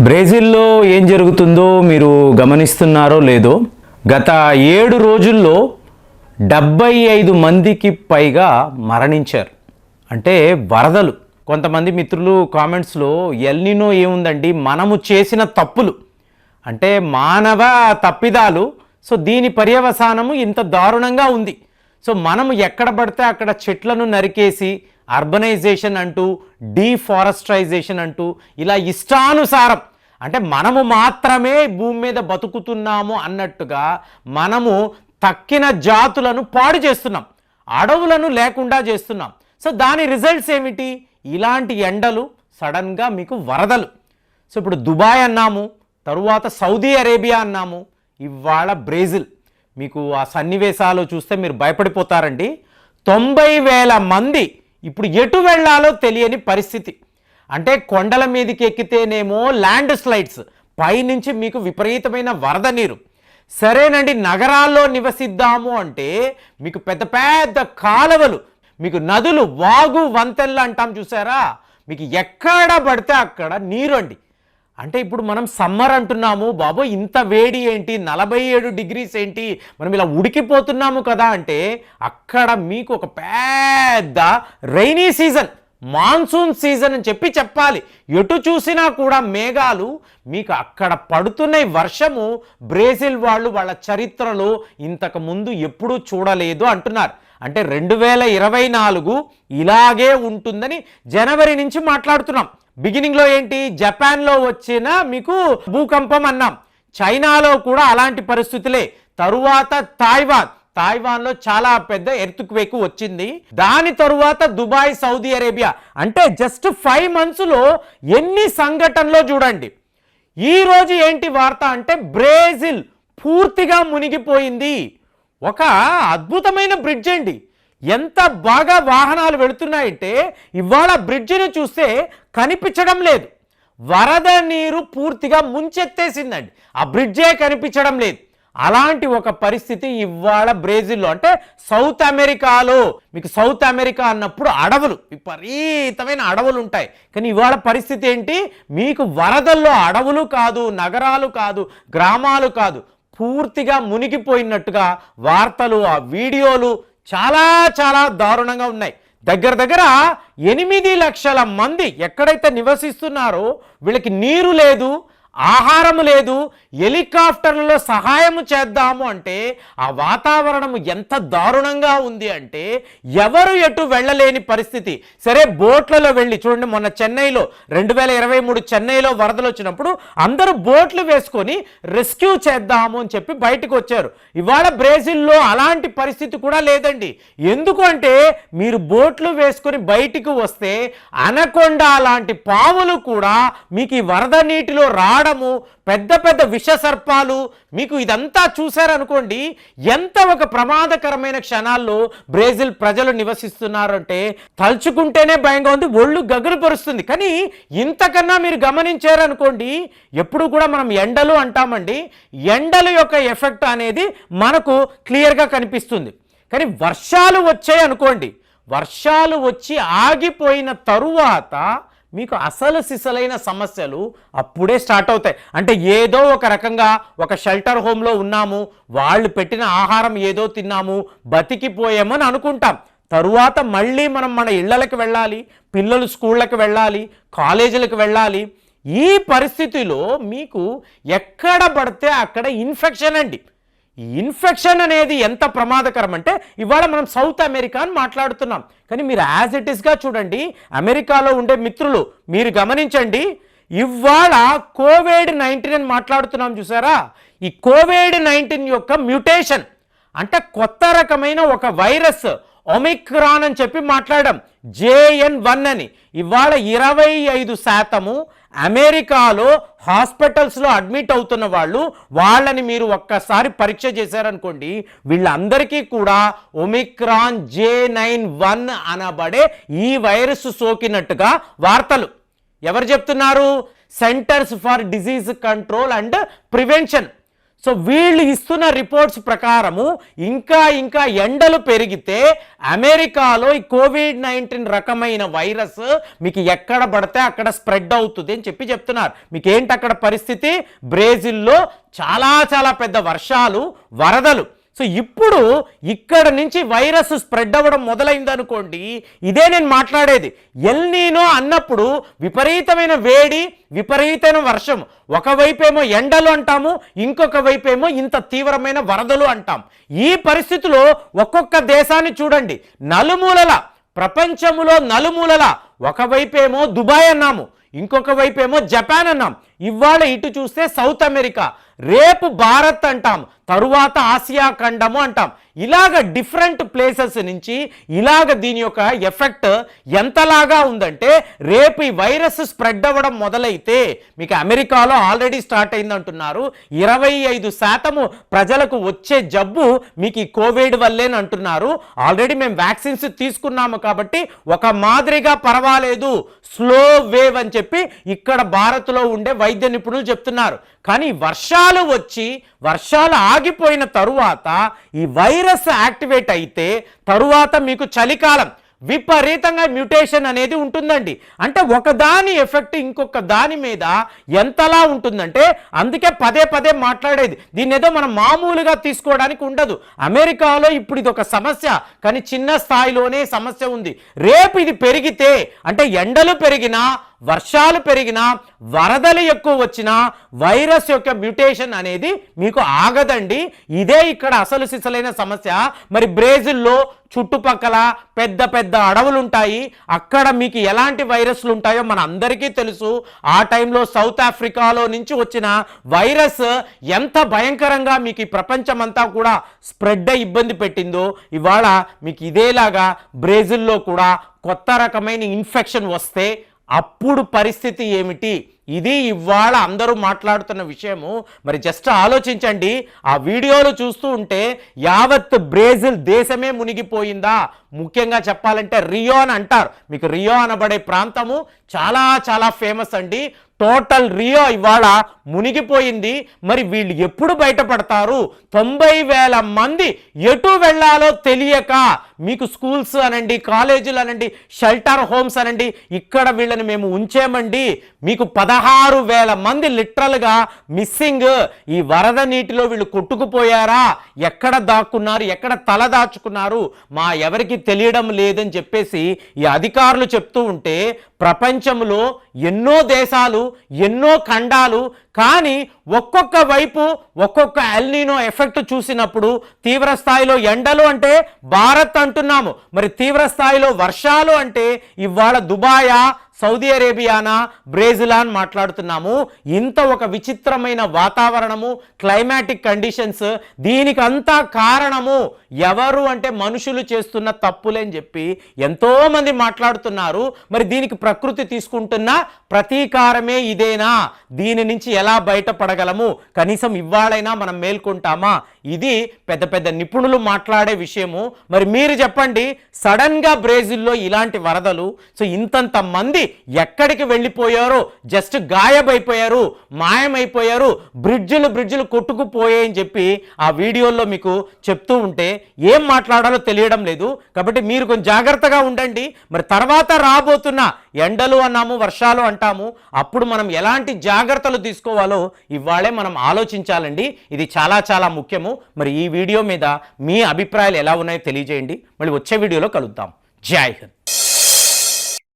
బ్రెజిల్లో ఏం జరుగుతుందో మీరు గమనిస్తున్నారో లేదో గత ఏడు రోజుల్లో డెబ్బై ఐదు మందికి పైగా మరణించారు. అంటే వరదలు. కొంతమంది మిత్రులు కామెంట్స్లో ఎల్నినో ఏముందండి? మనము చేసిన తప్పులు. అంటే మానవ తప్పిదాలు. సో దీని పర్యవసానము ఇంత దారుణంగా ఉంది. సో మనము ఎక్కడ పడితే అక్కడ చెట్లను నరికేసి అర్బనైజేషన్ అంటూ డీఫారెస్టరైజేషన్ అంటూ ఇలా ఇష్టానుసారం అంటే మనము మాత్రమే భూమి మీద బతుకుతున్నాము అన్నట్టుగా మనము తక్కిన జాతులను పాడు చేస్తున్నాం అడవులను లేకుండా చేస్తున్నాం. సో దాని రిజల్ట్స్ ఏమిటి? ఇలాంటి ఎండలు సడన్గా మీకు వరదలు. సో ఇప్పుడు దుబాయ్ అన్నాము తరువాత సౌదీ అరేబియా అన్నాము ఇవాళ బ్రెజిల్. మీకు ఆ సన్నివేశాలు చూస్తే మీరు భయపడిపోతారండి. తొంభై వేల మంది ఇప్పుడు ఎటు వెళ్ళాలో తెలియని పరిస్థితి. అంటే కొండల మీదకి ఎక్కితేనేమో ల్యాండ్ స్లైడ్స్ పైనుంచి మీకు విపరీతమైన వరద నీరు. సరేనండి నగరాల్లో నివసిద్దాము అంటే మీకు పెద్ద పెద్ద కాలువలు మీకు నదులు వాగు వంతెన్లు అంటాం చూసారా? మీకు ఎక్కడ పడితే అక్కడ నీరు అండి. అంటే ఇప్పుడు మనం సమ్మర్ అంటున్నాము బాబో ఇంత వేడి ఏంటి నలభై ఏడు డిగ్రీస్ ఏంటి మనం ఇలా ఉడికిపోతున్నాము కదా అంటే అక్కడ మీకు ఒక పెద్ద రైనీ సీజన్ మాన్సూన్ సీజన్ అని చెప్పి చెప్పాలి. ఎటు చూసినా కూడా మేఘాలు మీకు అక్కడ పడుతున్న ఈ వర్షము బ్రెజిల్ వాళ్ళు వాళ్ళ చరిత్రలో ఇంతకు ముందు ఎప్పుడూ చూడలేదు అంటున్నారు. అంటే రెండు వేల ఇరవై నాలుగు ఇలాగే ఉంటుందని జనవరి నుంచి మాట్లాడుతున్నాం. బిగినింగ్లో ఏంటి? జపాన్లో వచ్చిన మీకు భూకంపం అన్నాం. చైనాలో కూడా అలాంటి పరిస్థితులే. తరువాత తాయ్వాన్. తాయ్వాన్లో చాలా పెద్ద ఎర్త్క్వేక్ వచ్చింది. దాని తరువాత దుబాయ్ సౌదీ అరేబియా. అంటే జస్ట్ ఫైవ్ మంత్స్లో ఎన్ని సంఘటనలో చూడండి. ఈ రోజు ఏంటి వార్త అంటే బ్రెజిల్ పూర్తిగా మునిగిపోయింది. ఒక అద్భుతమైన బ్రిడ్జ్ అండి. ఎంత బాగా వాహనాలు వెళుతున్నాయంటే ఇవాళ బ్రిడ్జిని చూస్తే కనిపించడం లేదు. వరద నీరు పూర్తిగా ముంచెత్తేసిందండి. ఆ బ్రిడ్జే కనిపించడం లేదు. అలాంటి ఒక పరిస్థితి ఇవాళ బ్రెజిల్లో అంటే సౌత్ అమెరికాలో. మీకు సౌత్ అమెరికా అన్నప్పుడు అడవులు విపరీతమైన అడవులు ఉంటాయి కానీ ఇవాళ పరిస్థితి ఏంటి? మీకు వరదల్లో అడవులు కాదు నగరాలు కాదు గ్రామాలు కాదు పూర్తిగా మునిగిపోయినట్టుగా వార్తలు ఆ వీడియోలు చాలా చాలా దారుణంగా ఉన్నాయి. దగ్గర దగ్గర ఎనిమిది లక్షల మంది ఎక్కడైతే నివసిస్తున్నారో వీళ్ళకి నీరు లేదు ఆహారం లేదు హెలికాప్టర్లలో సహాయం చేద్దాము అంటే ఆ వాతావరణం ఎంత దారుణంగా ఉంది అంటే ఎవరు ఎటు వెళ్ళలేని పరిస్థితి. సరే బోట్లలో వెళ్ళి చూడండి మొన్న చెన్నైలో రెండు వేల ఇరవై మూడు చెన్నైలో వరదలు వచ్చినప్పుడు అందరూ బోట్లు వేసుకొని రెస్క్యూ చేద్దాము అని చెప్పి బయటకు వచ్చారు. ఇవాళ బ్రెజిల్లో అలాంటి పరిస్థితి కూడా లేదండి. ఎందుకు అంటే మీరు బోట్లు వేసుకొని బయటికి వస్తే అనకొండ లాంటి పాములు కూడా మీకు ఈ వరద నీటిలో రావడము పెద్ద పెద్ద విష సర్పాలు మీకు ఇదంతా చూశారనుకోండి ఎంత ఒక ప్రమాదకరమైన క్షణాల్లో బ్రెజిల్ ప్రజలు నివసిస్తున్నారంటే తలుచుకుంటేనే భయంగా ఉంది ఒళ్ళు గగులు పరుస్తుంది. కానీ ఇంతకన్నా మీరు గమనించారనుకోండి ఎప్పుడు కూడా మనం ఎండలు అంటామండి. ఎండల యొక్క ఎఫెక్ట్ అనేది మనకు క్లియర్గా కనిపిస్తుంది. కానీ వర్షాలు వచ్చాయి అనుకోండి వర్షాలు వచ్చి ఆగిపోయిన తరువాత మీకు అసలు సిసలైన సమస్యలు అప్పుడే స్టార్ట్ అవుతాయి. అంటే ఏదో ఒక రకంగా ఒక షెల్టర్ హోమ్లో ఉన్నాము వాళ్ళు పెట్టిన ఆహారం ఏదో తిన్నాము బతికిపోయామని అనుకుంటాం. తరువాత మళ్ళీ మనం మన ఇళ్ళకి వెళ్ళాలి పిల్లలు స్కూళ్ళకి వెళ్ళాలి కాలేజీలకు వెళ్ళాలి. ఈ పరిస్థితిలో మీకు ఎక్కడ పడితే అక్కడ ఇన్ఫెక్షన్ అండి. ఈ ఇన్ఫెక్షన్ అనేది ఎంత ప్రమాదకరం అంటే ఇవాళ మనం సౌత్ అమెరికా అని మాట్లాడుతున్నాం. కానీ మీరు యాజ్ ఇట్ ఇస్గా చూడండి అమెరికాలో ఉండే మిత్రులు మీరు గమనించండి ఇవాళ కోవిడ్ నైన్టీన్ అని మాట్లాడుతున్నాం చూసారా? ఈ కోవిడ్ నైన్టీన్ యొక్క మ్యూటేషన్ అంటే కొత్త రకమైన ఒక వైరస్ ఒమిక్రాన్ అని చెప్పి మాట్లాడడం జేఎన్ వన్ అని. ఇవాళ ఇరవై ఐదు శాతము అమెరికాలో హాస్పిటల్స్లో అడ్మిట్ అవుతున్న వాళ్ళు వాళ్ళని మీరు ఒక్కసారి పరీక్ష చేశారనుకోండి వీళ్ళందరికీ కూడా ఒమిక్రాన్ జే నైన్ వన్ అనబడే ఈ వైరస్ సోకినట్టుగా వార్తలు. ఎవరు చెప్తున్నారు? Centres for disease control and prevention. So వీళ్ళు ఇస్తున్న రిపోర్ట్స్ ప్రకారము ఇంకా ఇంకా ఎండలు పెరిగితే అమెరికాలో ఈ కోవిడ్ నైన్టీన్ రకమైన వైరస్ మీకు ఎక్కడ పడితే అక్కడ స్ప్రెడ్ అవుతుంది అని చెప్పి చెప్తున్నారు. మీకు ఏంటి అక్కడ పరిస్థితి? బ్రెజిల్లో చాలా చాలా పెద్ద వర్షాలు వరదలు. సో ఇప్పుడు ఇక్కడ నుంచి వైరస్ స్ప్రెడ్ అవ్వడం మొదలైంది అనుకోండి ఇదే నేను మాట్లాడేది. ఎల్నీనో అన్నప్పుడు విపరీతమైన వేడి విపరీతమైన వర్షం. ఒకవైపేమో ఎండలు అంటాము ఇంకొక వైపేమో ఇంత తీవ్రమైన వరదలు అంటాం. ఈ పరిస్థితిలో ఒక్కొక్క దేశాన్ని చూడండి. నలుమూలల ప్రపంచములో నలుమూలల ఒకవైపేమో దుబాయ్ అన్నాము ఇంకొక వైపేమో జపాన్ అన్నాం. ఇవాళ ఇటు చూస్తే సౌత్ అమెరికా రేపు భారత్ అంటాం. తరువాత ఆసియా ఖండము అంటాం. ఇలాగ డిఫరెంట్ ప్లేసెస్ నుంచి ఇలాగ దీని యొక్క ఎఫెక్ట్ ఎంతలాగా ఉందంటే రేపు ఈ వైరస్ స్ప్రెడ్ అవ్వడం మొదలైతే మీకు అమెరికాలో ఆల్రెడీ స్టార్ట్ అయింది అంటున్నారు ఇరవై ఐదు శాతము ప్రజలకు వచ్చే జబ్బు మీకు ఈ కోవిడ్ వల్లేని అంటున్నారు. ఆల్రెడీ మేము వ్యాక్సిన్స్ తీసుకున్నాము కాబట్టి ఒక మాదిరిగా పర్వాలేదు. స్లో వేవ్ అని చెప్పి ఇక్కడ భారత్లో ఉండే వైద్య నిపుణులు చెప్తున్నారు. కానీ వర్షాలు వచ్చి వర్షాలు ఆగిపోయిన తరువాత ఈ వైరస్ యాక్టివేట్ అయితే తరువాత మీకు చలికాలం విపరీతంగా మ్యూటేషన్ అనేది ఉంటుందండి. అంటే ఒకదాని ఎఫెక్ట్ ఇంకొక దాని మీద ఎంతలా ఉంటుందంటే అందుకే పదే పదే మాట్లాడేది. దీన్ని ఏదో మనం మామూలుగా తీసుకోవడానికి ఉండదు. అమెరికాలో ఇప్పుడు ఇది ఒక సమస్య కానీ చిన్న స్థాయిలోనే సమస్య ఉంది. రేపు ఇది పెరిగితే అంటే ఎండలు పెరిగినా వర్షాలు పెరిగినా వరదలు ఎక్కువ వచ్చినా వైరస్ యొక్క మ్యూటేషన్ అనేది మీకు ఆగదండి. ఇదే ఇక్కడ అసలు సిసలైన సమస్య. మరి బ్రెజిల్లో చుట్టుపక్కల పెద్ద పెద్ద అడవులు ఉంటాయి అక్కడ మీకు ఎలాంటి వైరస్లు ఉంటాయో మన అందరికీ తెలుసు. ఆ టైంలో సౌత్ ఆఫ్రికాలో నుంచి వచ్చిన వైరస్ ఎంత భయంకరంగా మీకు ఈ ప్రపంచమంతా కూడా స్ప్రెడ్ అయి ఇబ్బంది పెట్టిందో ఇవాళ మీకు ఇదేలాగా బ్రెజిల్లో కూడా కొత్త రకమైన ఇన్ఫెక్షన్ వస్తే అప్పుడు పరిస్థితి ఏమిటి? ఇది ఇవాళ అందరూ మాట్లాడుతున్న విషయము. మరి జస్ట్ ఆలోచించండి. ఆ వీడియోలు చూస్తూ ఉంటే యావత్ బ్రెజిల్ దేశమే మునిగిపోయిందా? ముఖ్యంగా చెప్పాలంటే రియో అని అంటారు. మీకు రియో అనబడే ప్రాంతము చాలా చాలా ఫేమస్ అండి. టోటల్ రియో ఇవాళ మునిగిపోయింది. మరి వీళ్ళు ఎప్పుడు బయటపడతారు? తొంభై వేల మంది ఎటు వెళ్ళాలో తెలియక మీకు స్కూల్స్ అనండి కాలేజీలు అనండి షెల్టర్ హోమ్స్ అనండి ఇక్కడ వీళ్ళని మేము ఉంచామండి. మీకు పదహారు వేల మంది లిటరల్గా మిస్సింగ్ ఈ వరద నీటిలో వీళ్ళు కొట్టుకుపోయారా? ఎక్కడ దాక్కున్నారు? ఎక్కడ తల దాచుకున్నారు? మా ఎవరికి తెలియడం లేదని చెప్పేసి ఈ అధికారులు చెప్తూ ఉంటే ప్రపంచంలో ఎన్నో దేశాలు ఎన్నో ఖండాలు కానీ ఒక్కొక్క వైపు ఒక్కొక్క ఎల్నీనో ఎఫెక్ట్ చూసినప్పుడు తీవ్ర స్థాయిలో ఎండలు అంటే భారత్ అంటున్నాము. మరి తీవ్ర స్థాయిలో వర్షాలు అంటే ఇవాళ దుబాయా సౌదీ అరేబియానా బ్రెజిలా అని మాట్లాడుతున్నాము. ఇంత ఒక విచిత్రమైన వాతావరణము క్లైమాటిక్ కండిషన్స్ దీనికంతా కారణము ఎవరు అంటే మనుషులు చేస్తున్న తప్పులేని చెప్పి ఎంతోమంది మాట్లాడుతున్నారు. మరి దీనికి ప్రకృతి తీసుకుంటున్న ప్రతీకారమే ఇదేనా? దీని నుంచి ఎలా బయటపడగలము? కనీసం ఇవాళైనా మనం మేల్కొంటామా? ఇది పెద్ద పెద్ద నిపుణులు మాట్లాడే విషయము. మరి మీరు చెప్పండి సడన్గా బ్రెజిల్లో ఇలాంటి వరదలు సో ఇంతంత మంది ఎక్కడికి వెళ్ళిపోయారో? జస్ట్ గాయబైపోయారు మాయమైపోయారు బ్రిడ్జులు బ్రిడ్జులు కొట్టుకుపోయాయని చెప్పి ఆ వీడియోల్లో మీకు చెప్తూ ఉంటే ఏం మాట్లాడాలో తెలియడం లేదు. కాబట్టి మీరు కొంచెం జాగ్రత్తగా ఉండండి. మరి తర్వాత రాబోతున్న ఎండలు అన్నాము వర్షాలు అంటాము అప్పుడు మనం ఎలాంటి జాగ్రత్తలు తీసుకోవాలో ఇవాళే మనం ఆలోచించాలండి. ఇది చాలా చాలా ముఖ్యము. మరి ఈ వీడియో మీద మీ అభిప్రాయాలు ఎలా ఉన్నాయో తెలియజేయండి. మళ్ళీ వచ్చే వీడియోలో కలుద్దాం. జై హింద్.